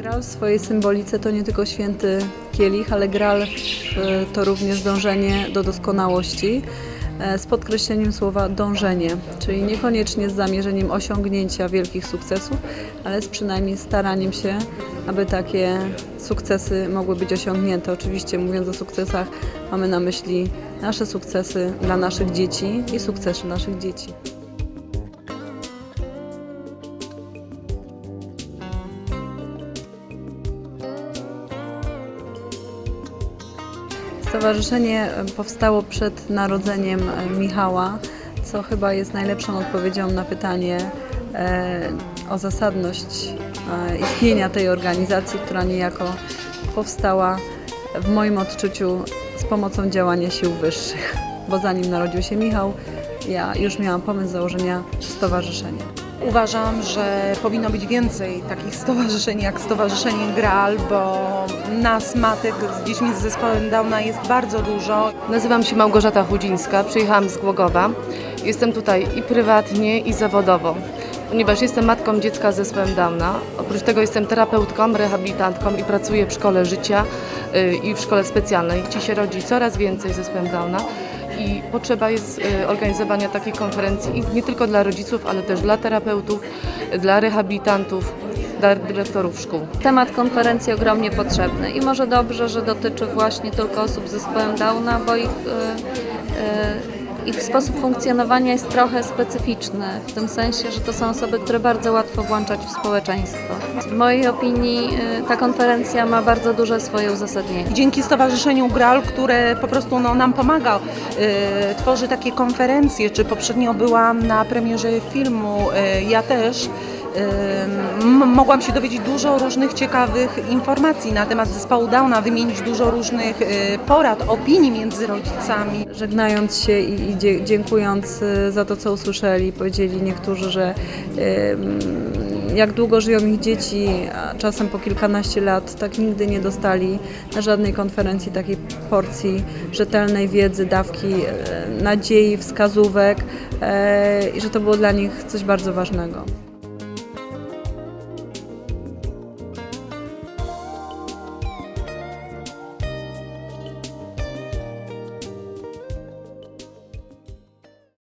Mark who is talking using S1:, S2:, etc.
S1: Graal w swojej symbolice to nie tylko święty kielich, ale Graal w- to również dążenie do doskonałości e, z podkreśleniem słowa dążenie, czyli niekoniecznie z zamierzeniem osiągnięcia wielkich sukcesów, ale z przynajmniej staraniem się, aby takie sukcesy mogły być osiągnięte. Oczywiście mówiąc o sukcesach mamy na myśli nasze sukcesy dla naszych dzieci i sukcesy naszych dzieci. Stowarzyszenie e, powstało przed narodzeniem e, Michała, co chyba jest najlepszą odpowiedzią na pytanie e, o zasadność istnienia tej organizacji, która niejako powstała w moim odczuciu z pomocą działania sił wyższych. Bo zanim narodził się Michał, ja już miałam pomysł założenia stowarzyszenia.
S2: Uważam, że powinno być więcej takich stowarzyszeń jak Stowarzyszenie Graal, bo nas, matek z dziećmi z zespołem Downa jest bardzo dużo.
S3: Nazywam się Małgorzata Chudzińska, przyjechałam z Głogowa. Jestem tutaj i prywatnie, i zawodowo, ponieważ jestem matką dziecka z zespołem Downa. Oprócz tego jestem terapeutką, rehabilitantką i pracuję w szkole życia y, i w szkole specjalnej. Dzieci się rodzi coraz więcej z zespołem Downa i potrzeba jest y, organizowania takiej konferencji nie tylko dla rodziców, ale też dla terapeutów, dla rehabilitantów, dla dyrektorów szkół.
S4: Temat konferencji ogromnie potrzebny i może dobrze, że dotyczy właśnie tylko osób z zespołem Downa, bo ich, y, y, ich sposób funkcjonowania jest trochę specyficzny, w tym sensie, że to są osoby, które bardzo łatwo włączać w społeczeństwo. W mojej opinii ta konferencja ma bardzo duże swoje uzasadnienie.
S2: Dzięki Stowarzyszeniu Graal, które po prostu no, nam pomaga, tworzy takie konferencje, czy poprzednio byłam na premierze filmu, y, ja też. y, Mogłam się dowiedzieć dużo różnych ciekawych informacji na temat zespołu Downa, wymienić dużo różnych y, porad, opinii między rodzicami.
S1: Żegnając się i, dziękując y, za to, co usłyszeli, powiedzieli niektórzy, że jak długo żyją ich dzieci, a czasem po kilkanaście lat, tak nigdy nie dostali na żadnej konferencji takiej porcji rzetelnej wiedzy, dawki e, nadziei, wskazówek e, i że to było dla nich coś bardzo ważnego.